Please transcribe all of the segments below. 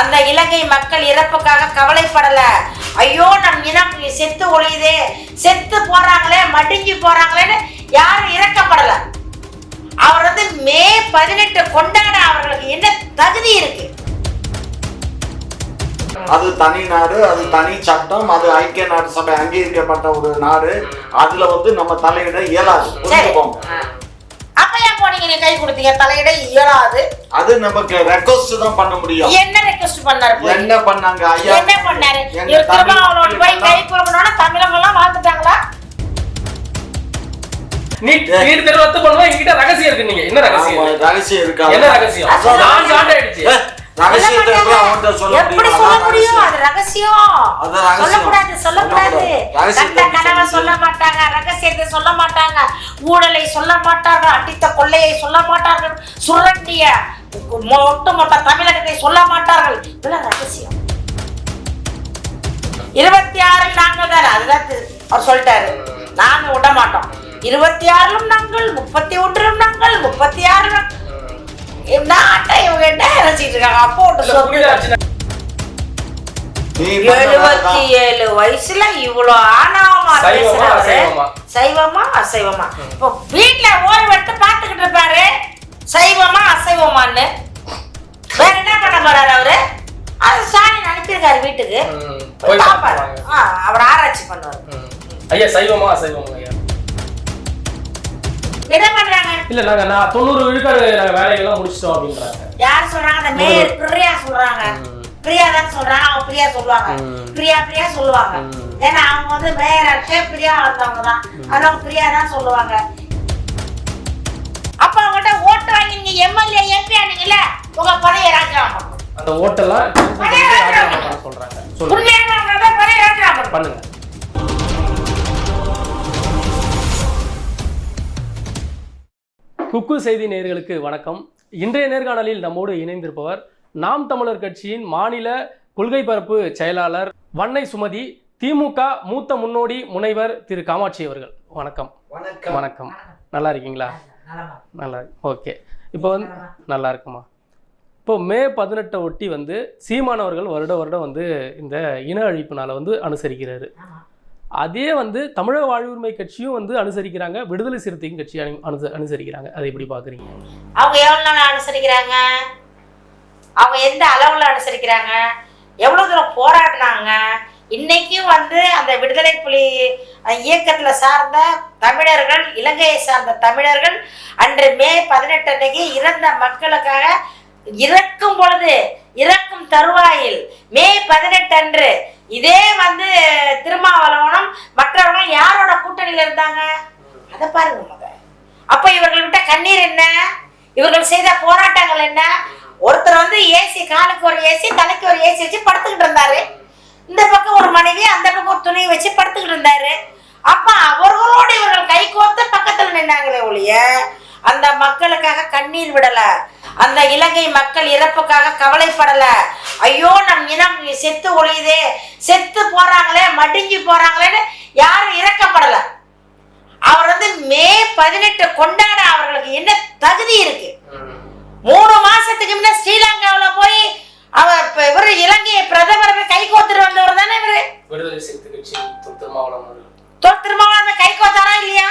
அந்த இலங்கை மக்கள் இறப்புக்காக கவலைப்படல. ஐயோ நம் இனம் செத்து ஒழியுதே. செத்து போறாங்களே மடிஞ்சு போறாங்களேன்னு யாரும் இறக்கப்படல அவர் வந்து மே பதினெட்டு கொண்டாட அவர்களுக்கு என்ன தகுதி இருக்கு? அது தனி நாடு அது தனி சட்டம் அது ஐக்கிய நாடு சபை அங்கீகரிக்கப்பட்ட ஒரு நாடு. அதுல வந்து நம்ம தலையிட இயலாது. அப்ப ஏன் போனீங்க? நீ கை கொடுத்தீங்க. தலையிட இயலாது. அது நமக்கு ரெக்வஸ்ட் தான் பண்ண முடியும். என்ன ரெக்வஸ்ட் பண்ணாரு? என்ன பண்ணாங்க ஐயா? என்ன பண்ணாரு? இவர் அவனோட போய் கை கொடுக்கணும்னா தமிழங்க எல்லாம் வாழ்ந்துட்டாங்களா? நீட் நீட் தேர்வு ரத்து பண்ணுவா என்கிட்ட ரகசியம் இருக்கு நீங்க. என்ன ரகசியம்? ரகசியம் இருக்காது என்ன ரகசியம்? நான் எப்படி சொல்ல முடியும். அது ரகசியம். சொல்லக்கூடாது கண்ட கனவை சொல்ல மாட்டாங்க. ரகசியத்தை சொல்ல மாட்டாங்க. ஊழலை சொல்ல மாட்டார்கள். அடித்த கொள்ளையை சொல்ல மாட்டார்கள். சுரண்டிய ஒட்டுமொத்த தமிழகத்தை சொல்ல மாட்டார்கள். இதெல்லாம் ரகசியம். இருபத்தி ஆறில் நாங்கள் தானே அதுதான் அவர் சொல்லிட்டாரு. நாங்க விட மாட்டோம் இருபத்தி ஆறிலும் நாங்கள் முப்பத்தி ஒன்றிலும் நாங்கள் முப்பத்தி ஆறிலும் நாட்டை இவங்க என்ன நினைச்சிட்டு இருக்காங்க? அப்போ எழுபத்தி. ஏழு வயசுல இவ்வளவு ஆணவமா சைவமா, அசைவமா? சைவமா அசைவமா? இப்போ வீட்டுல ஓய்வு எடுத்து பாத்துக்கிட்டு இருப்பாரு. சைவமா அசைவமான்னு. வேற என்ன பண்ண போறாரு அவரு? அது ஸ்டாலின் அனுப்பியிருக்காரு வீட்டுக்கு. அவர் ஆராய்ச்சி பண்ணுவார். ஐயா சைவமா அசைவமா ஐயா? என்ன பண்றாங்க? இல்ல நாங்க நான் தொண்ணூறு விழுக்காடு நாங்க வேலைகள்லாம் முடிச்சிட்டோம் அப்படின்றாங்க. யார் சொல்றாங்க? அந்த மேயர் பிரியா சொல்றாங்க. பிரியா தான் சொல்றாங்க. அவங்க பிரியா சொல்லுவாங்க. பிரியா பிரியா சொல்லுவாங்க. ஏன்னா அவங்க வந்து மேயர் பிரியா வந்தவங்க தான். அதனால பிரியா தான் சொல்லுவாங்க. அப்ப அவங்கள்ட்ட ஓட்டு வாங்கி நீங்க எம்எல்ஏ எம்பி ஆனீங்கல்ல உங்க பதவியை ராஜினாமா. அந்த ஓட்டெல்லாம் சொல்றாங்க. பண்ணுங்க. குக்கு செய்தி நேயர்களுக்கு வணக்கம். இன்றைய நேர்காணலில் நம்மோடு இணைந்திருப்பவர் நாம் தமிழர் கட்சியின் மாநில கொள்கை பரப்பு செயலாளர் வன்னை சுமதி திமுக மூத்த முன்னோடி முனைவர் திரு காமாட்சி அவர்கள். வணக்கம். வணக்கம். வணக்கம். நல்லா இருக்கீங்களா. நல்லா ஓகே. இப்போ வந்து நல்லா இருக்குமா? இப்போ மே பதினெட்டை ஒட்டி வந்து சீமானவர்கள் வருட வருடம் வந்து இந்த இன அழிப்புனால வந்து அனுசரிக்கிறாரு. அதே வந்து தமிழக வாழ்வுரிமை கட்சியும் வந்து அனுசரிக்கிறாங்க. விடுதலை சிறுத்தையும் கட்சி அனு அனுச அனுசரிக்கிறாங்க. அதை எப்படி பார்க்குறீங்க? அவங்க எவ்வளோ நாள் அனுசரிக்கிறாங்க? அவங்க எந்த அளவுல அனுசரிக்கிறாங்க? எவ்வளவு தூரம் போராடினாங்க? இன்னைக்கும் வந்து அந்த விடுதலை புலி இயக்கத்தில் இயக்கத்துல சார்ந்த தமிழர்கள் இலங்கையை சார்ந்த தமிழர்கள் அன்று மே பதினெட்டு அன்னைக்கு இறந்த மக்களுக்காக இறக்கும் பொழுது இறக்கும் தருவாயில் மே பதினெட்டு அன்று இதே வந்து திருமாவளவனம் மற்றவர்கள் யாரோட கூட்டணியில இருந்தாங்க? அதை பாருங்க முத. அப்ப இவர்கள் விட்ட கண்ணீர் என்ன? இவர்கள் செய்த போராட்டங்கள் என்ன? ஒருத்தர் வந்து ஏசி காலுக்கு ஒரு ஏசி தலைக்கு ஒரு ஏசி வச்சு படுத்துக்கிட்டு இருந்தாரு. இந்த பக்கம் ஒரு மனைவி அந்த பக்கம் ஒரு துணி வச்சு படுத்துக்கிட்டு இருந்தாரு. அப்ப அவர்களோடு இவர்கள் கை கோர்த்து பக்கத்துல நின்னாங்களே ஒழிய அந்த மக்களுக்காக கண்ணீர் விடல. அந்த இலங்கை மக்கள் இறப்புக்காக கவலைப்படல. ஐயோ நம் இனம் செத்து ஒழியுதே. செத்து போறாங்களே மடிஞ்சு போறாங்களேன்னு யாரும் இறக்கப்படல அவர் வந்து மே பதினெட்டு கொண்டாட அவர்களுக்கு என்ன தகுதி இருக்கு? மூணு மாசத்துக்கு முன்ன ஸ்ரீலங்காவில போய் அவர் இப்ப இவரு இலங்கையை பிரதமர் கை கோத்துட்டு வந்தவர் தானே இவரு? விடுதலை சிறுத்தை கட்சி திருமாவளவன் அவர்கள் தொல் திருமாவளவன் கை கோத்தாரா இல்லையா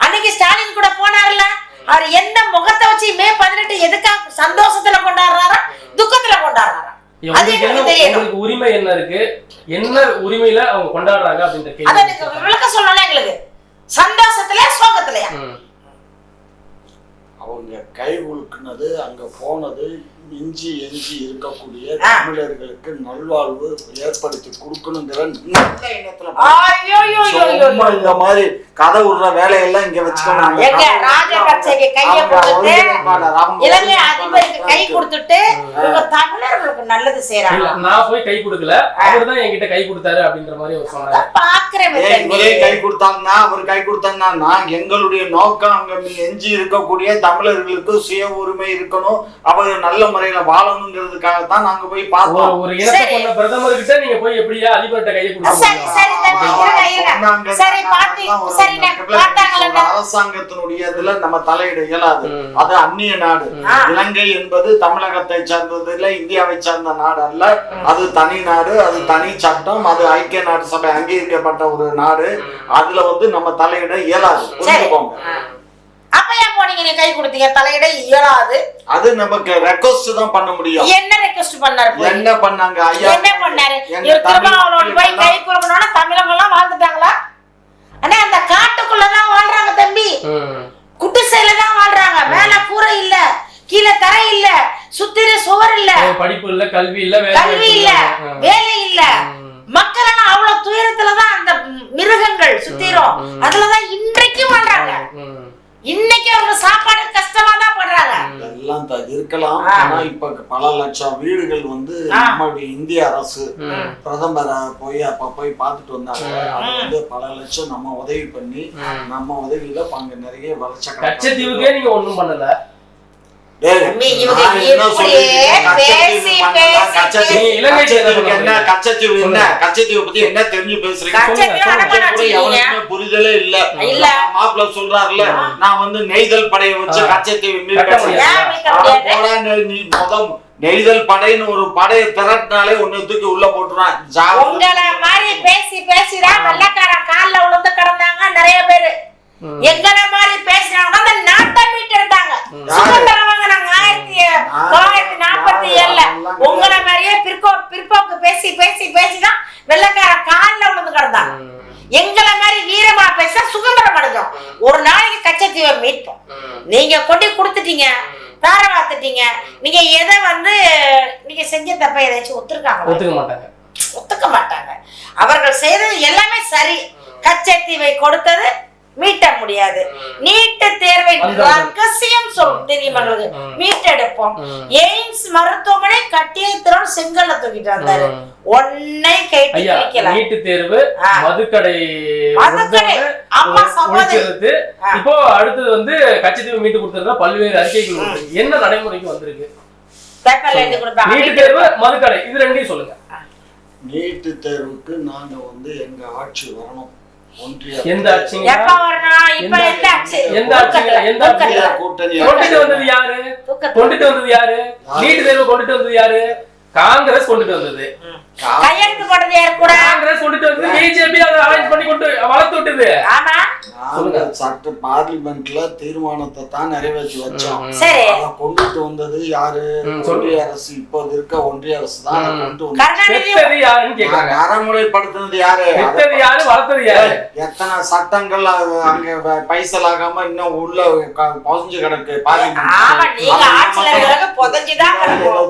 அன்னைக்கு ஸ்டாலின் கூட போனார்ல அவர் எந்த முகத்தை வச்சு மே பதினெட்டு எதுக்காக சந்தோஷத்துல கொண்டாடுறாரா துக்கத்துல கொண்டாடுறாரா அது உங்களுக்கு உரிமை என்ன இருக்கு? என்ன உரிமையில அவங்க கொண்டாடுறாங்க அப்படின்ற அதை கேள்வி எனக்கு விளக்க சொல்லல எங்களுக்கு. சந்தோஷத்துல சோகத்திலயா? ம். அவங்க கை உழுக்குனது அங்க போனது மிஞ்சி எஞ்சி இருக்கக்கூடிய. தமிழர்களுக்கு நல்வாழ்வு ஏற்படுத்தி கொடுக்கணுங்கிற இந்த மாதிரி கதை விடுற வேலையெல்லாம் இங்க வச்சுக்கணும் எங்க ராஜபக்சேக்கு கையை கொடுத்துட்டு இலங்கை அதிபருக்கு கை கொடுத்துட்டு தமிழர்களுக்கு நல்லது செய்யறாங்க நான் போய் கை கொடுக்கல. அவர் தான் என்கிட்ட கை கொடுத்தாரு அப்படின்ற மாதிரி அவர் சொன்னாரு. பாக்குறேன் இவரே கை கொடுத்தாங்கன்னா அவர் கை கொடுத்தாங்கன்னா நான் எங்களுடைய நோக்கம் அங்க எஞ்சி இருக்கக்கூடிய தமிழர்களுக்கு சுய உரிமை இருக்கணும். அவங்க நல்ல முறையில வாழணுங்கிறதுக்காக தான் நாங்க போய் பார்த்தோம். ஒரு. கொண்ட பிரதமர் கிட்ட நீங்க போய் எப்படியா அதிபர்கிட்ட கையை சரி, கொடுக்க? அரசாங்கத்தினுடைய இதுல நம்ம தலையிட இயலாது. அது அந்நிய நாடு. இலங்கை என்பது தமிழகத்தை சார்ந்தது இல்ல இந்தியாவை சார்ந்த நாடு அல்ல. அது தனி நாடு அது தனி சட்டம் அது ஐக்கிய நாடு சபை அங்கீகரிக்கப்பட்ட ஒரு நாடு. அதுல வந்து நம்ம தலையிட இயலாது. புரிஞ்சுக்கோங்க. அப்ப ஏன் போனீங்க நீ கை கொடுத்தீங்க? தலையிட இயலாது. அது நமக்கு ரெக்வஸ்ட் தான் பண்ண முடியும். என்ன ரெக்வஸ்ட் பண்ணாரு? என்ன பண்ணாங்க ஐயா? என்ன பண்ணாரு? இவர் போய் கை கொடுக்கணும்னா தமிழங்க எல்லாம் வாழ்ந்துட்டாங்களா? அண்ணா அந்த காட்டுக்குள்ளதான் வாழ்றாங்க தம்பி. குடிசையில தான் வாழ்றாங்க. மேல கூரை இல்ல. கீழே தரை இல்ல. சுத்திர சுவர் இல்ல. ஒரு படிப்பு இல்ல கல்வி இல்ல கல்வி இல்ல. வேலை இல்ல. மக்கள் எல்லாம் அவ்வளவு துயரத்துலதான் அந்த மிருகங்கள் சுத்திரும். அதுலதான் இன்றைக்கும் வாழ்றாங்க. இன்னைக்கு அவங்க சாப்பாடு கஷ்டமா தான் பண்றாங்க எல்லாம் இருக்கலாம். ஆனா இப்ப பல லட்சம் வீடுகள் வந்து. நம்மளுடைய இந்திய அரசு. பிரதமரை போய் அப்ப போய் பார்த்துட்டு வந்தாங்க. அது வந்து பல லட்சம் நம்ம உதவி பண்ணி. நம்ம உதவியில பங்கு நிறைய வளர்ச்ச கச்சத்தீவுக்கே நீங்க ஒண்ணும் பண்ணல கச்சத்தீவு என்ன சொல்லுங்க. கச்சத்தீவு பத்தி என்ன தெரிஞ்சு பேசுறீங்க? புரிதலே இல்ல. இல்ல. மாப்பிள்ள சொல்றாருல நான் வந்து நெய்தல் படையை வச்சு. கச்சத்தீவு மொதம் நெய்தல் படைன்னு ஒரு படையை திரட்டினாலே ஒன்னு தூக்கி உள்ள. உங்களை மாதிரி பேசி பேசிதான் வெள்ளக்காரன் கால்ல விழுந்து கிடந்தாங்க நிறைய பேரு ம். எங்களை மாதிரி பேசுறாங்க அந்த நாட்டை மீட்டெடுத்தாங்க ம். சுதந்திரம் வாங்கினாங்க ஆயிரத்தி தொள்ளாயிரத்தி நாற்பத்தி ஏழுல உங்களை மாதிரியே பிற்போ பிற்போக்கு பேசி பேசி பேசிதான் வெள்ளக்காரன் கால்ல விழுந்து கிடந்தாங்க ம். எங்களை மாதிரி வீரமா பேச சுதந்திரம் அடைஞ்சோம் ஒரு நாளைக்கு கச்சத்தீவை மீட்போம் ம். நீங்க கொண்டு கொடுத்துட்டீங்க தார வாத்துட்டீங்க நீங்க எதை வந்து நீங்க செஞ்ச தப்ப ஏதாச்சும் ஒத்துருக்காங்களா ஒத்துக்க மாட்டாங்க. ஒத்துக்க மாட்டாங்க. அவர்கள் செய்தது எல்லாமே சரி. கச்சத்தீவை கொடுத்தது மீட்ட முடியாது. நீட்டு தேர்வை ரகசியம் சொல்லும். தெரியுமா. மீட்டெடுப்போம். எய்ம்ஸ் மருத்துவமனை கட்டிய செங்கல்ல தூக்கிட்டு வந்தாரு. ஒன்னை கேட்டு ஐயா கிடைக்கல நீட்டு தேர்வு. மதுக்கடை மதுக்கடை. அம்மா ஆ. இப்போ அடுத்தது வந்து கச்சத்தீவு மீட்டு கொடுத்ததுல பல்வேறு அறிக்கைகள். என்ன நடைமுறைக்கு வந்திருக்கு? பேப்பர்ல எழுதி கொடுப்பாங்க நீட்டு தேர்வு மதுக்கடை இது ரெண்டையும் சொல்லுங்க. நீட்டு தேர்வுக்கு நாங்க வந்து எங்க ஆட்சி வரணும். ஒன்றிய எந்த ஆட்சிங்க? எப்ப வரணும் இப்ப எந்த- எந்த ஆட்சி? எந்த ஆட்சி? தூக்கத்துல, எந்த ஆட்சி? தூக்கத்துல. கூட்டணி கொண்டுட்டு வந்தது யாரு. கொண்டுட்டு வந்தது யாரு? நீட்டு தேர்வு கொண்டுட்டு வந்தது யாரு? காங்கிரஸ் கொண்டுட்டு வந்தது. கையெழுத்து போட்டது யாரு கூட? காங்கிரஸ் கொண்டுட்டு வந்து பிஜேபி அதை அரேஞ்ச் பண்ணி கொண்டு வளர்த்து விட்டது. ஆமா. சட்ட பார்லிமெண்ட்ல தீர்மானத்தை தான் நிறைவேற்றி வச்சோம். அதை கொண்டுட்டு வந்தது யாரு. ஒன்றிய அரசு. இப்போது இருக்க ஒன்றிய அரசு தான். கொண்டு நடைமுறைப்படுத்தினது யாரு? யாரு? வளர்த்தது யாரு? எத்தனை சட்டங்கள் அங்க பைசலாகாம இன்னும் உள்ள புதைஞ்சு கிடக்கு பார்லிமெண்ட்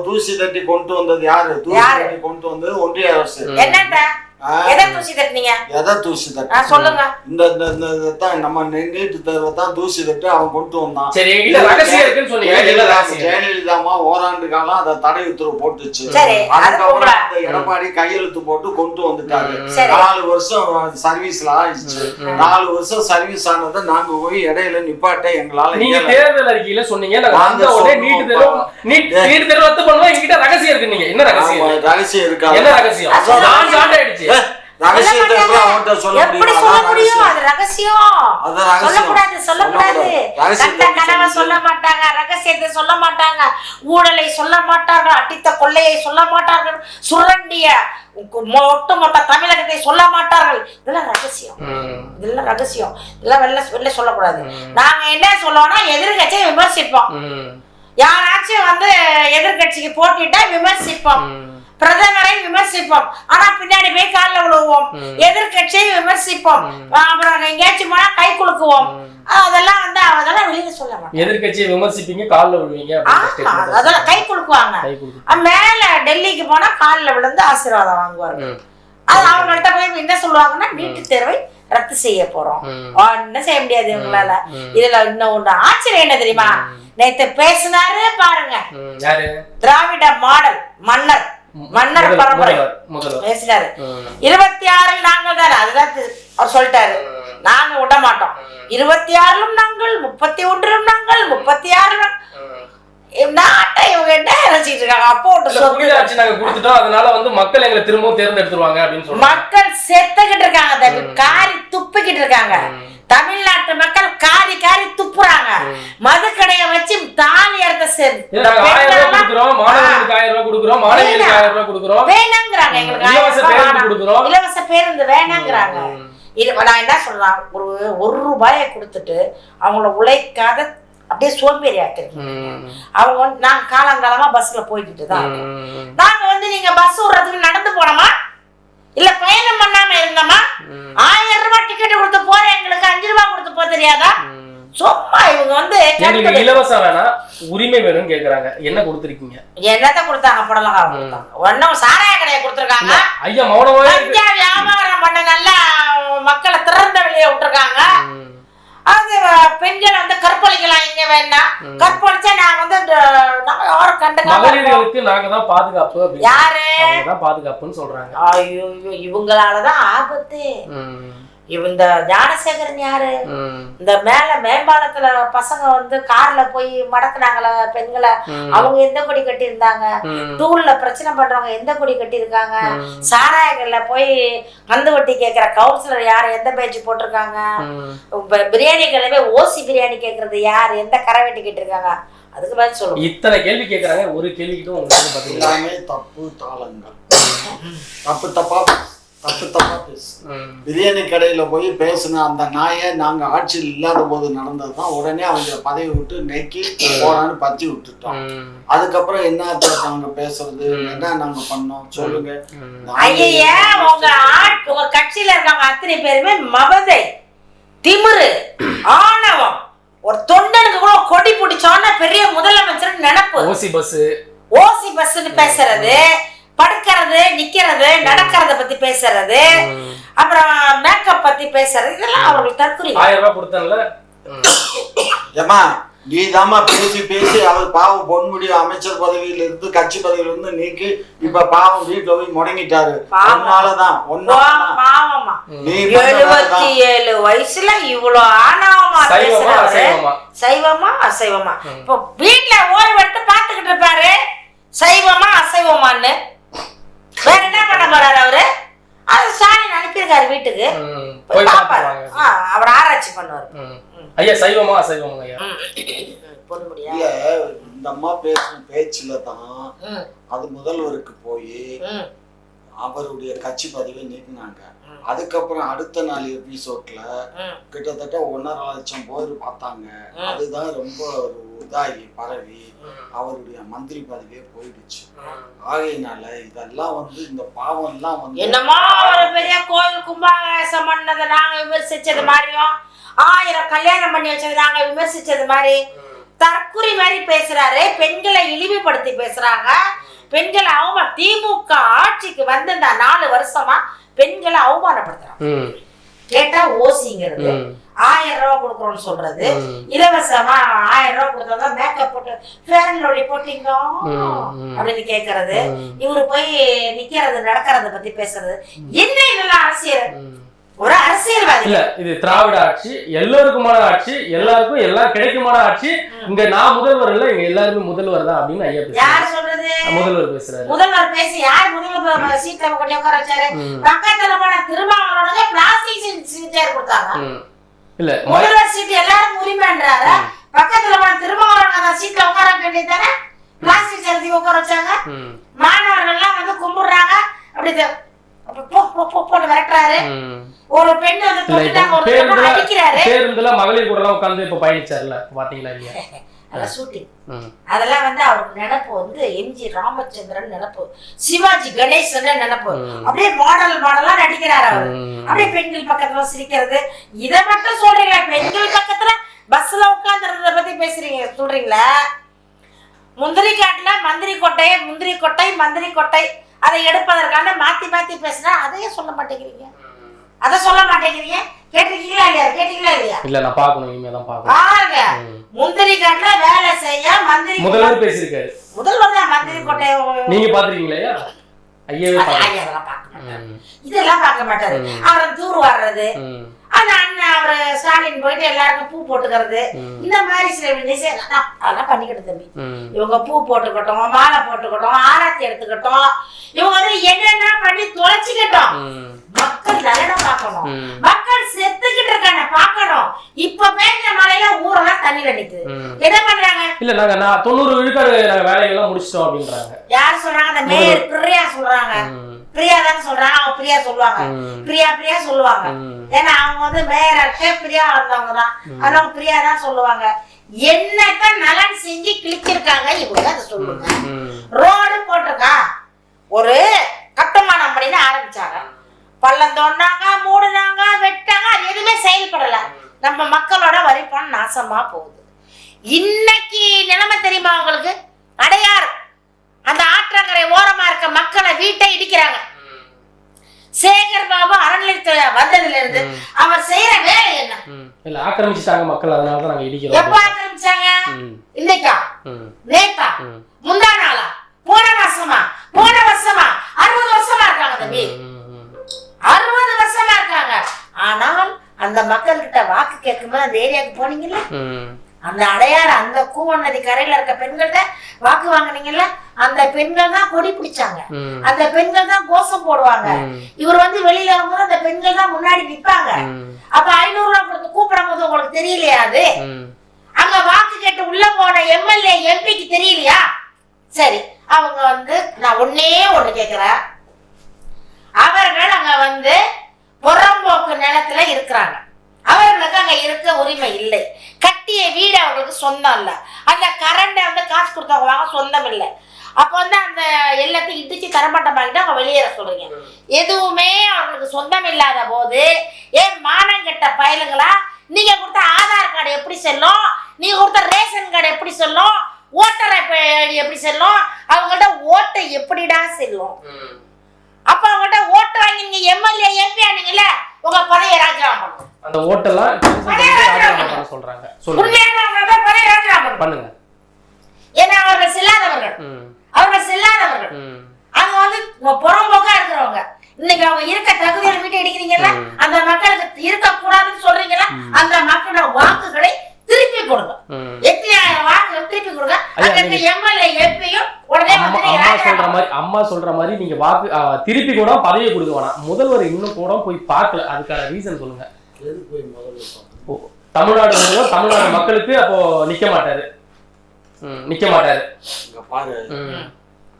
தூசி தட்டி கொண்டு வந்தது யாரு? தூசி? தட்டி கொண்டு வந்தது ஒன்றிய அரசு. எதை தூசி தட்டினீங்க? எதை தூசி தட்டி ஆ, சொல்லுங்க. இந்த இந்த- இதைத்தான் நம்ம நெ- நீட்டு தேர்வை தான் தூசி தட்டி அவன் கொண்டு வந்தான். சரி ரகசியம் இருக்குன்னு சொன்னீங்க. ஜெயலலிதாமா ஓராண்டு காலம் அதை தடை உத்தரவு போட்டுச்சு. அதுக்கப்புறம் எடப்பாடி கையெழுத்து போட்டு கொண்டு வந்துட்டாரு. நாலு வருஷம் சர்வீஸ்ல ஆயிடுச்சு. நாலு வருஷம் சர்வீஸ் ஆனதை நாங்க போய் இடையில நிப்பாட்ட எங்களால நீங்க. தேர்தல் அறிக்கையில சொன்னீங்க. நாங்க உடனே நீட்டு தேர்வு. நீட்டு தேர்வு ரத்து பண்ணுவோம். ரகசியம் இருக்கு நீங்க. என்ன ரகசியம்? ரகசியம் இருக்கா என்ன ரகசியம்? ஆயிடுச்சு. ரகசியத்தை எப்படி அவன்கிட்ட சொல்ல எப்படி முடியும் சொல்ல அதான் முடியும்? ரகசியம். அது. சொல்லக்கூடாது சொல்லக்கூடாது. ரகசியத்தை கண்ட கனவை சொல்லி- மாட்டாங்க. ரகசியத்தை சொல்ல மாட்டாங்க. ஊழலை சொல்ல மாட்டார்கள். அடித்த கொள்ளையை சொல்ல மாட்டார்கள். சுரண்டிய ஒட்டுமொத்த தமிழகத்தை சொல்ல மாட்டார்கள். இதெல்லாம் ரகசியம். இதெல்லாம் ரகசியம். இதெல்லாம் வெளில வெளில சொல்லக்கூடாது. நாங்க என்ன சொல்லுவோம்னா எதிர்கட்சியை விமர்சிப்போம். யாராச்சும் வந்து எதிர்கட்சிக்கு போட்டிட்டா விமர்சிப்போம். பிரதமரை விமர்சிப்போம். ஆனா பின்னாடி போய் காலில் விழுவோம். எதிர்கட்சியை விமர்சிப்போம். அப்புறம் எங்கேயாச்சும் போனா கை குலுக்குவோம். அதெல்லாம் வந்து அதெல்லாம் வெளியில சொல்ல மாட்டோம் எதிர்க்கட்சியை விமர்சிப்பீங்க கால்ல விழுவீங்க அதெல்லாம் கை குலுக்குவாங்க. மேல டெல்லிக்கு போனா காலில் விழுந்து ஆசீர்வாதம் வாங்குவாங்க. அது அவங்கள்ட்ட போய் என்ன சொல்லுவாங்கன்னா நீட்டு தேர்வை ரத்து செய்ய போறோம். ஒன்னும் செய்ய முடியாது இவங்களால. இதுல இன்னும் ஒண்ணு ஆச்சரியம் என்ன தெரியுமா? நேத்து பேசினாரு பாருங்க. திராவிட மாடல் மன்னர். மன்னர் பரம்பரை. பேசினாரு. இருபத்தி ஆறில் நாங்கள் தானே? அதுதான் அவர் சொல்லிட்டாரு. நாங்க விட மாட்டோம். இருபத்தி ஆறிலும் நாங்கள் முப்பத்தி ஒன்றிலும் நாங்கள். முப்பத்தி ஆறிலும் நாட்டை இவங்க என்ன நினைச்சிட்டு இருக்காங்க? அப்போ ஒன்று நாங்க கொடுத்துட்டோம். அதனால வந்து மக்கள் எங்களை திரும்பவும் தேர்ந்தெடுத்துருவாங்க அப்படின்னு சொல்றாங்க. மக்கள் செத்துக்கிட்டு இருக்காங்க காரி துப்பிக்கிட்டு இருக்காங்க. தமிழ்நாட்டு மக்கள் காரி காரி துப்புறாங்க. மதுக்கடையை வச்சு தாலி கொடுக்குறோம் வேணாங்கிறாங்க எங்களுக்கு இலவச பேருந்து வேணாங்கிறாங்க. இது நான் என்ன சொல்றேன் ஒரு ஒரு ரூபாயை கொடுத்துட்டு அவங்கள உழைக்காத அப்படியே சோம்பேறி ஆக்கிருக்கு அவங்க வந்து நாங்க காலங்காலமா பஸ்ல போய்கிட்டு தான். நாங்க வந்து நீங்க பஸ் விடுறதுக்கு நடந்து போனோமா? இல்ல பயணம் பண்ணாம இருந்தோமா? ஆயிரம் ரூபாய் டிக்கெட் கொடுத்து போற எங்களுக்கு அஞ்சு ரூபாய் கொடுத்து போக தெரியாதா? சும்மா இவங்க வந்து எங்களுக்கு இலவசம் வேணாம் உரிமை வேணும்னு கேக்குறாங்க. என்ன கொடுத்துருக்கீங்க? என்னத்த கொடுத்தாங்க? புடலங்கா கொடுத்தாங்க. ஒன்னும் சாராய கடையை கொடுத்துருக்காங்க. ஐயா. கஞ்சா வியாபாரம் பண்ண நல்லா மக்களை திறந்த வெளியே விட்டுருக்காங்க. அஹ், பெண்கள் வந்து கற்பழிக்கலாம் இங்க வேண்டாம் கற்பழிச்சா நாங்க வந்து இந்த- நாங்க யாரும் கண்டுக்காம. மகளிர்களுக்கு நாங்க தான் பாதுகாப்பு யாரு? தான் பாதுகாப்புன்னு சொல்றாங்க. ஐயோ இவங்களாலதான் ஆபத்து. இந்த ஞானசேகரன் யாரு. இந்த மேல மேம்பாலத்துல பசங்க வந்து கார்ல போய் மடக்குனாங்களே பெண்களை. அவங்க எந்த கொடி கட்டி இருந்தாங்க ம். டூல்ல பிரச்சனை பண்றவங்க எந்த கொடி கட்டி இருக்காங்க. சாராயங்கள்ல போய் கந்து வட்டி கேக்குற கவுன்சிலர் யார்? எந்த பேச்சு போட்டிருக்காங்க? பிரியாணி கிளம்பி ஓசி பிரியாணி கேக்குறது யார்? எந்த கரை வெட்டி கேட்டிருக்காங்க? அதுக்கு பதில் சொல்லுங்க. இத்தனை கேள்வி கேக்குறாங்க. ஒரு எல்லாமே தப்பு தாளங்கள். தப்பு தப்பா தப்பு பேசு. பிரியாணி கடையில போய் பேசின அந்த நாயை நாங்க ஆட்சியில் இல்லாத போது நடந்ததுதான். உடனே அவங்க பதவி விட்டு நெக்கி போறான்னு பத்தி விட்டுட்டோம். அதுக்கப்புறம் என்ன நாங்க பேசுறது? என்ன நாங்க பண்ணோம்? சொல்லுங்க. உங்க கட்சியில இருக்கவங்க அத்தனை பேருமே மபதை திமிரு ஆணவம். ஒரு தொண்டனுக்கு கூட கொடி பிடிச்சோன்னா பெரிய முதலமைச்சர் நினைப்பு. ஓசி பஸ் ஓசி பஸ்ன்னு பேசுறது. படுக்கிறது நிக்கிறது நடக்கிறத பத்தி பேசுறது அப்புறம் மேக்கப் பத்தி பேசுறது இதெல்லாம் அவங்களுக்கு தற்கொலை ஆயிரம் ரூபாய் கொடுத்தேன்ல. ம். ஏமா நீ பேசி பேசி அவர் பாவம் பொன்முடி அமைச்சர் பதவியில இருந்து கட்சி பதவியில இருந்து நீக்கி இப்ப பாவம் வீட்டுல போய் முடங்கிட்டாரு. ஒன்னாலதான் பாவமா. நீ எழுபத்தி ஏழு வயசுல இவ்வளவு ஆணவமா அசைவமா? சைவமா அசைவமா? இப்போ வீட்டுல ஓய்வு எடுத்து பாத்துக்கிட்டு இருப்பாரு. சைவமா அசைவமான்னு? வேற என்ன பண்ண போறாரு அவரு? அது ஸ்டாலின் அனுப்பியிருக்காரு வீட்டுக்கு. போய் ஆ, அவர் ஆராய்ச்சி பண்ணுவாரு. ஐயா சைவமா அசைவமா ஐயா? பொண்ணு முடியா இல்ல இந்த அம்மா பேசுன பேச்சுல தான் அது முதல்வருக்கு போய் அவருடைய கட்சி பதவியை நீக்கினாங்க ம். அதுக்கப்புறம் அடுத்த நாள் எபிசோட்ல. கிட்டத்தட்ட ஒன்னரை லட்சம் பேர் பார்த்தாங்க. அதுதான் ரொம்ப ஒரு இதாகி பரவி அவருடைய மந்திரி பதவியே போயிடுச்சு. ஆகையினால இதெல்லாம் வந்து இந்த பாவம் எல்லாம் வந்து என்னமோ ஒரு பெரிய கோயில் கும்பாபிஷேகம் பண்ணதை நாங்க விமர்சிச்சது மாதிரியும் ஆயிரம் கல்யாணம் பண்ணி வச்சது நாங்க விமர்சிச்சது மாதிரி தற்குறி மாதிரி பேசுறாரு பெண்களை இழிவுபடுத்தி பேசுறாங்க. பெண்களை அவமா திமுக ஆட்சிக்கு வந்து இந்த நாலு வருஷமா பெண்களை அவமானப்படுத்துறாங்க. ம். கேட்டா ஓசிங்கிறது. ஆயிரம் ரூபாய் கொடுக்குறோம்னு சொல்றது. இலவசமா ஆயிரம் ரூபாய் கொடுத்தா மேக்கப் போட்டு லவ்லி போட்டீங்களோ? ம், ம். அப்படின்னு கேக்குறது. இவரு போய் நிக்கிறது நடக்கிறத பத்தி பேசுறது. என்ன இதெல்லாம் அரசியல். ஒரு அரசியல்வாதி. இல்ல இது திராவிட ஆட்சி எல்லோருக்குமான ஆட்சி எல்லாருக்கும் எல்லாம் கிடைக்குமான ஆட்சி. இங்க நான் முதல்வர் இல்ல இங்க எல்லாருமே முதல்வர் தான் அப்படின்னு ஐயா யார் சொல்றது முதல்வர் பேசுறாரு. முதல்வர் பேசி யார் முதல்வர் சீட்ல கொண்டு உட்கார வச்சாரு. பக்கத்துல போன திருமாவளவனுக்கு பிளாஸ்டிக் சேர் கொடுத்தாங்க. இல்ல முதல்வர் சீட் எல்லாரும் உரிமைன்றாரு பக்கத்துல போன திருமாவளவன் அந்த சீட்ல உட்கார வேண்டியதானே பிளாஸ்டிக் சேர் உட்கார வச்சாங்க ம். மாணவர்கள்லாம் வந்து கும்பிடுறாங்க. அப்படி போட்டு விரட்டுறாரு. ஒரு பெண் வந்து பேருந்துல மகளிர் கூட எல்லாம் உட்கார்ந்து இப்ப பயணிச்சார்ல பாத்தீங்களா இல்லையா? அதெல்லாம் ஷூட்டிங். அதெல்லாம் வந்து அவருக்கு நினப்பு வந்து எம்ஜி ராமச்சந்திரன் நினப்பு. சிவாஜி கணேசன் நினப்பு. அப்படியே மாடல் மாடலா நடிக்கிறாரு அவரு. அப்படியே பெண்கள் பக்கத்துல சிரிக்கிறது. இதை மட்டும் சொல்றீங்களா? பெண்கள் பக்கத்துல பஸ்ல உட்கார்ந்துறத பத்தி பேசுறீங்க சொல்றீங்களா? முந்திரி காட்டுல மந்திரி கொட்டை முந்திரி கொட்டை மந்திரி கொட்டை. அதை எடுப்பதற்கான மாத்தி மாத்தி பேசினா அதையே சொல்ல மாட்டேங்கிறீங்க. அதை சொல்ல மாட்டேங்கிறீங்க. கேட்டிருக்கீங்களா இல்லையா? கேட்டீங்களா இல்லையா? இல்ல நான் பாக்கணும் இனிமே தான் பாருங்க. முந்திரி காட்டுல வேலை செய்ய மந்திரி முதல்வர் பேசியிருக்காரு. முதல்வர் தான் மந்திரி கொட்டை நீங்க பாத்திருக்கீங்களா ஐயா? ஐயாவே இதெல்லாம் பார்க்க மாட்டாரு. அவரை தூர் வர்றது. அந்த அண்ணன் அவரு ஸ்டாலின் போயிட்டு எல்லாருக்கும் பூ போட்டுக்கிறது. இந்த மாதிரி சில விஷயம் அதெல்லாம் பண்ணிக்கிட்டு தம்பி. இவங்க பூ போட்டுக்கட்டும் மாலை போட்டுக்கட்டும் ஆராத்தி எடுத்துக்கட்டும். இவங்க வந்து என்னென்ன பண்ணி தொலைச்சிக்கட்டும். மக்கள் நல்லடம் பார்க்கணும். மக்கள் செத்துக்கிட்டு இருக்காங்க பார்க்கணும். இப்ப பெய்ஞ்ச மழையில ஊரெல்லாம் தண்ணியில நிக்குது. என்ன பண்றாங்க? இல்ல நாங்க நான் தொண்ணூறு விழுக்காடு நாங்க வேலைகள்லாம் முடிச்சிட்டோம் அப்படின்றாங்க. யார் சொல்றாங்க? அந்த மேயர் பிரியா சொல்றாங்க. பிரியா தானே சொல்றாங்க. அவங்க பிரியா சொல்லுவாங்க. பிரியா பிரியா சொல்லுவாங்க. ஏன்னா அவங்க வந்து மேயரா இருக்க பிரியா வந்தவங்க தான். அதனால பிரியா தான் சொல்லுவாங்க. என்னத்த நலன் செஞ்சு கிழிச்சிருக்காங்க? இவங்க அதை சொல்லுங்க. ரோடு போட்டிருக்கா ஒரு கட்டுமானம் பண்ணின்னு ஆரம்பிச்சாங்க பள்ளம் தோண்டாங்க மூடுனாங்க வெட்டாங்க அது எதுவுமே செயல்படல நம்ம மக்களோட வரி பணம் நாசமா போகுது. இன்னைக்கு நிலைமை தெரியுமா உங்களுக்கு? அடையார் அந்த ஆற்றங்கரை ஓரமா இருக்க மக்களை வீட்டை இடிக்கிறாங்க. சேகர் பாபு அறநிலைத்துறை வந்ததுல இருந்து அவர் செய்யற வேலை என்ன. இல்ல ஆக்கிரமிச்சிட்டாங்க மக்கள் அதனால தான் நாங்க எப்ப இடிக்கிறோம் ஆரம்பிச்சாங்க ம், இன்னைக்கா? நேத்தா? முந்தா நாளா? போன வருஷமா போன வருஷமா? அறுபது வருஷமா இருக்காங்க தம்பி. அறுபது வருஷமா இருக்காங்க. ஆனால் அந்த மக்கள் கிட்ட வாக்கு கேட்கும்போது அந்த ஏரியாவுக்கு போனீங்கல்ல? அந்த அடையாறு அந்த கூவன் நதி கரையில இருக்க பெண்கள்ட்ட வாக்கு வாங்குனீங்கல்ல? அந்த பெண்கள் தான் கொடி பிடிச்சாங்க. அந்த பெண்கள் தான் கோஷம் போடுவாங்க. இவர் வந்து வெளியில வரும்போது அந்த பெண்கள் தான் முன்னாடி நிப்பாங்க. அப்ப ஐநூறு ரூபாய் கொடுத்து கூப்பிடும் போது உங்களுக்கு தெரியலையா அது? அங்க வாக்கு கேட்டு உள்ள போன எம்எல்ஏ எம்பிக்கு தெரியலையா? சரி அவங்க வந்து நான் ஒன்னே ஒண்ணு கேக்குறேன். அவர்கள் அங்க வந்து புறம்போக்கு நிலத்துல இருக்கிறாங்க. அவர்களுக்கு அங்க இருக்க உரிமை இல்லை. கட்டிய வீடு அவர்களுக்கு சொந்தம் இல்லை அந்த கரண்டை வந்து காசு கொடுத்தவங்க வாங்க சொந்தம் இல்லை. அப்போ வந்து அந்த எல்லாத்தையும் இடிச்சு தரமட்டமாக்கிட்டு அவங்க வெளியேற சொல்றீங்க. எதுவுமே அவர்களுக்கு சொந்தம் இல்லாத போது ஏன் மானங்கெட்ட பயலுங்களா? நீங்க கொடுத்த ஆதார் கார்டு எப்படி செல்லும்? நீங்க கொடுத்த ரேஷன் கார்டு எப்படி செல்லும்? ஓட்டர் எப்படி செல்லும்? அவங்கள்ட்ட ஓட்டை எப்படிடா செல்லும்? அப்ப அவங்கள்ட்ட ஓட்டு வாங்கி நீங்க எம்எல்ஏ எம்பி ஆனீங்கல்ல உங்க பதவியை ராஜினாமா பண்ணுங்க அந்த ஓட்டெல்லாம் ராஜினாமா பண்ண. சொல்றாங்க. சொல்லுங்க. உண்மையான பதவியை ராஜினாமா பண்ணுங்க பண்ணுங்க. ஏன்னா அவர்கள் செல்லாதவர்கள். அவர்கள் செல்லாதவர்கள். அவங்க வந்து புறம்போக்கா இருக்கிறவங்க. இன்னைக்கு அவங்க இருக்க தகுதியில் வீட்டை அடிக்கிறீங்கல்ல ம். அந்த மக்களுக்கு இருக்க கூடாதுன்னு சொல்றீங்கல்ல அந்த மக்களோட வாக்குகளை திருப்பி கொடுங்க. ம். அம்மா வந்து நீங்க அம்மா சொல்ற மாதிரி அம்மா சொல்ற மாதிரி நீங்க வாக்கு திருப்பி கூட பதவியை கொடுக்க வேணாம். முதல்வர் இன்னும் கூட போய் பார்க்கல. அதுக்கான ரீசன் சொல்லுங்க. எது போய் முதல்ல பார்க்கணும்? ஓ, தமிழ்நாடு முதல்வர் தமிழ்நாடு மக்களுக்கு அப்போ நிக்க மாட்டாரு. ம், நிக்க மாட்டாரு. இங்க பாரு.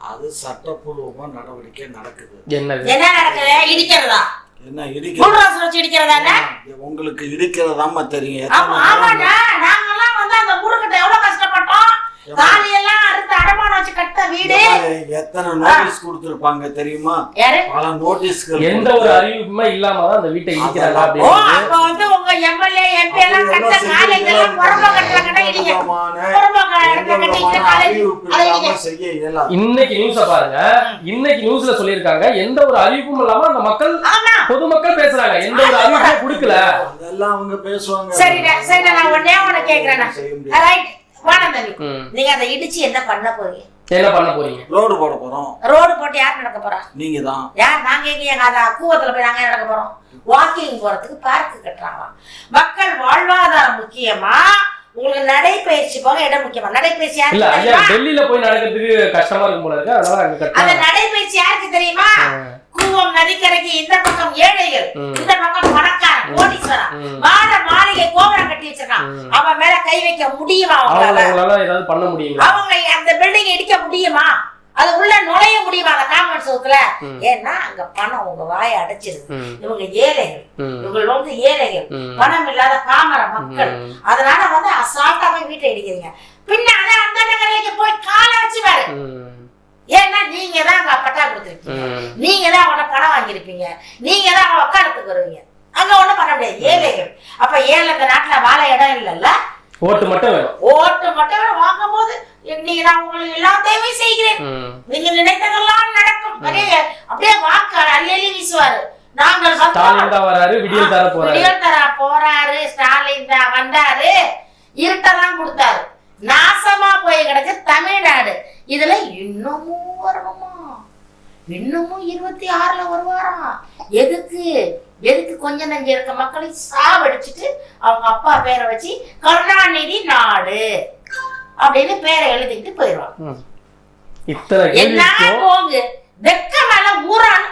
அது சட்டப்பூர்வமா நடவடிக்கை பண்ணுது என்னது? என்ன நடக்குது? இடிக்கிறதா? என்ன இடிக்க மூன்றாவது வச்சு இடிக்கிறதானே உங்களுக்கு இடிக்கிறதாம தெரியும் நாங்கெல்லாம் வந்து அந்த வீடு கட்ட எவ்வளவு கஷ்டப்பட்டோம்? தாலி எல்லாம் அறுத்து அடமானம் வச்சு கட்ட வீடு. பாரு, எத்தனை நோட்டீஸ் கொடுத்திருப்பாங்க தெரியுமா? யாரு? பல நோட்டீஸ்கள் எந்த ஒரு அறிவிப்புமே இல்லாம தான் அந்த வீட்டை இடிக்கிறாங்க ஓ அப்படின்னு அப்ப வந்து உங்க எம்எல்ஏ எம்பி எல்லாம் கட்ட காலேஜ் எல்லாம் புறம்போ கட்டுற கடை இடிங்க புறம்போ இடத்துல கட்டிட்டு காலேஜ் அதை இடிங்க செய்ய இயலாது. இன்னைக்கு நியூஸ பாருங்க. இன்னைக்கு நியூஸ்ல சொல்லியிருக்காங்க. எந்த ஒரு அறிவிப்பும் இல்லாம அந்த மக்கள் பொதுமக்கள் பேசுறாங்க. எந்த ஒரு அறிவிப்பும் கொடுக்கல. அதெல்லாம் அவங்க பேசுவாங்க. சரிடா சரிடா நான் ஒன்னே ஒண்ணு கேக்குறேன்னா செய்ய முடியாது. ரைட் தம்பி. நீங்க அதை இடிச்சு என்ன பண்ண போறீங்க? என்ன பண்ண போறீங்க? ரோடு போட போறோம். ரோடு போட்டு யார் நடக்க போறா? நீங்க தான். யார்? நாங்க எங்க? எங்க அத கூவத்துல போய் நாங்க நடக்க போறோம். வாக்கிங் போறதுக்கு பார்க் கட்டுறாங்களாம். மக்கள் வாழ்வாதாரம் முக்கியமா? உங்களுக்கு நடைபயிற்சி போக இடம் முக்கியமா? நடைபயிற்சி இல்ல யாருக்கு டெல்லியில போய் நடக்கிறதுக்கு கஷ்டமா இருக்கும் போல இருக்கு அதனால அங்க அந்த கட்டுறாங்க நடைபயிற்சி யாருக்கு தெரியுமா? மருத்துவம் நதிக்கரைக்கு இந்த பக்கம் ஏழைகள் இந்த பக்கம் பணக்காரன் கோடீஸ்வரன். மாட மாளிகை கோபுரம் கட்டி வச்சிருக்கான். அவன் மேல கை வைக்க முடியுமா அவங்களால? ஏதாவது பண்ண முடியுமா அவங்க அந்த பில்டிங் இடிக்க முடியுமா? அது உள்ள நுழைய முடியுமா அந்த கான்வென்ட் சோத்துல ஏன்னா அங்க பணம் உங்க வாய அடைச்சிருக்கு இவங்க ஏழைகள். இவங்க வந்து ஏழைகள். பணம் இல்லாத பாமர மக்கள். அதனால வந்து அசால்ட்டா போய் வீட்டை இடிக்கிறீங்க. பின்னால அந்த நகரலைக்கு போய் காலை வச்சு பாரு. ஏன்னா நீங்க தான் அங்க பட்டா கொடுத்துருக்கீங்க. நீங்க தான் அவங்கள பணம் வாங்கியிருப்பீங்க. நீங்க தான் அவங்க வக்காலத்துக்கு வருவீங்க. அங்க ஒண்ணும் பண்ண முடியாது. ஏழைகள். அப்ப ஏழை இந்த நாட்டுல வாழ இடம் இல்லைல்ல? ஓட்டு மட்டும் வேணும். ஓட்டு மட்டும் வாங்கும் போது நீங்க நான் உங்களுக்கு எல்லாத்தையுமே செய்கிறேன். ம். நீங்க நினைத்ததெல்லாம் நடக்கும். அப்படியே அப்படியே வாக்கு அள்ளி வீசுவாரு. நாங்கள் ஸ்டாலின் வந்தோம். தான் வராரு. விடியல் தர போறாரு. விடியல் தர போறாரு. ஸ்டாலின் தான் வந்தாரு. இருட்டதான் கொடுத்தாரு. நாசமா போய் கிடக்கு தமிழ்நாடு. இதுல இன்னமும் வரணுமா இன்னமும் இருபத்தி ஆறுல வருவாராம் எதுக்கு? எதுக்கு கொஞ்ச நஞ்சம் இருக்க மக்களை சாவடிச்சிட்டு அவங்க அப்பா பேரை வச்சு கருணாநிதி நாடு அப்படின்னு பேரை எழுதிட்டு. இத்தனை என்ன போங்க வெக்க மேல ஊரான்.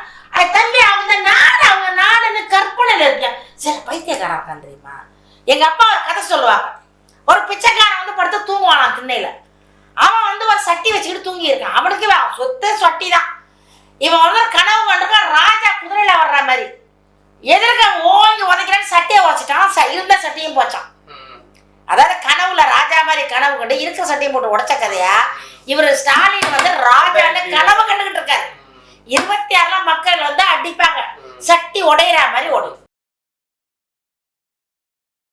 தம்பி அவங்க நாடு அவங்க நாடுன்னு கற்பனையில இருக்க? சில பைத்தியக்காரன் தெரியுமா? எங்க அப்பா ஒரு கதை சொல்லுவாங்க. ஒரு பிச்சைக்காரன் வந்து படுத்து தூங்குவானாம் திண்ணையில. அவன் வந்து ஒரு சட்டி வச்சுக்கிட்டு தூங்கி இருக்கான் அவனுக்கு சொத்து சட்டி தான் இவன் வந்து கனவு கண்டிருக்கான் ராஜா குதிரையில வர்ற மாதிரி. எதிர்க்க ஓங்கி உதைக்கிறான்னு சட்டியை உடைச்சிட்டான் இருந்த சட்டியும் போச்சான். அதாவது கனவுல ராஜா மாதிரி கனவு கண்டு இருக்கிற சட்டையும் போட்டு உடைச்ச கதையா இவர் ஸ்டாலின் வந்து ராஜான்னு கனவு கண்டுகிட்டு இருக்காரு. இருபத்தி ஆறுல மக்கள் வந்து அடிப்பாங்க. சட்டி உடையிற மாதிரி ஓடும்.